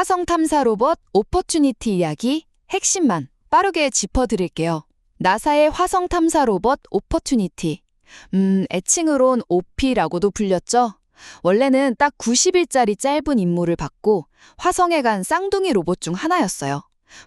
화성 탐사 로봇 오퍼튜니티 이야기 핵심만 빠르게 짚어드릴게요. 나사의 화성 탐사 로봇 오퍼튜니티. 음, 애칭으론 OP라고도 불렸죠. 원래는 딱 90일짜리 짧은 임무를 받고 화성에 간 쌍둥이 로봇 중 하나였어요.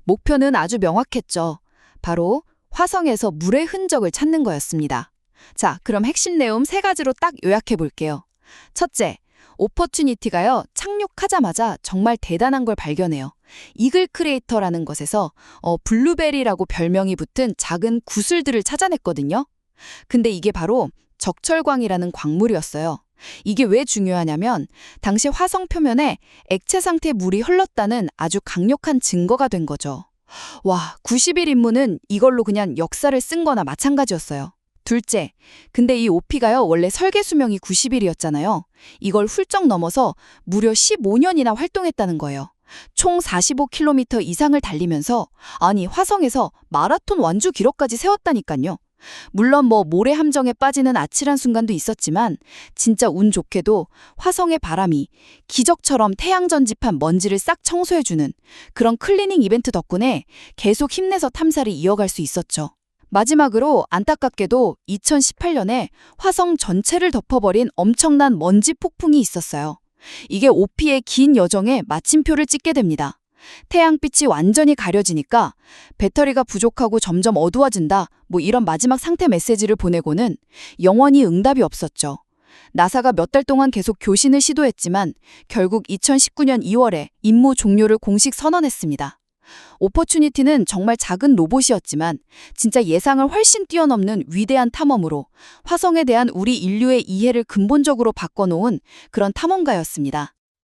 목표는 아주 명확했죠. 바로 화성에서 물의 흔적을 찾는 거였습니다. 자, 그럼 핵심 내용 세 가지로 딱 요약해 볼게요. 첫째, 오퍼튜니티가요, 착륙하자마자 정말 대단한 걸 발견해요. 이글 크레이터라는 것에서 어, 블루베리라고 별명이 붙은 작은 구슬들을 찾아냈거든요. 근데 이게 바로 적철광이라는 광물이었어요. 이게 왜 중요하냐면 당시 화성 표면에 액체 상태 물이 흘렀다는 아주 강력한 증거가 된 거죠. 와, 90일 임무는 이걸로 그냥 역사를 쓴 거나 마찬가지였어요. 둘째, 근데 이 OP가요, 원래 설계 수명이 90일이었잖아요. 이걸 훌쩍 넘어서 무려 15년이나 활동했다는 거예요. 총 45km 이상을 달리면서, 아니, 화성에서 마라톤 완주 기록까지 세웠다니까요. 물론 뭐 모래 함정에 빠지는 아찔한 순간도 있었지만, 진짜 운 좋게도 화성의 바람이 기적처럼 태양 전지판 먼지를 싹 청소해주는 그런 클리닝 이벤트 덕분에 계속 힘내서 탐사를 이어갈 수 있었죠. 마지막으로 안타깝게도 2018년에 화성 전체를 덮어버린 엄청난 먼지 폭풍이 있었어요. 이게 오피의 긴 여정에 마침표를 찍게 됩니다. 태양빛이 완전히 가려지니까 배터리가 부족하고 점점 어두워진다, 뭐 이런 마지막 상태 메시지를 보내고는 영원히 응답이 없었죠. 나사가 몇 달 동안 계속 교신을 시도했지만 결국 2019년 2월에 임무 종료를 공식 선언했습니다. 오퍼튜니티는 정말 작은 로봇이었지만 진짜 예상을 훨씬 뛰어넘는 위대한 탐험으로 화성에 대한 우리 인류의 이해를 근본적으로 바꿔놓은 그런 탐험가였습니다.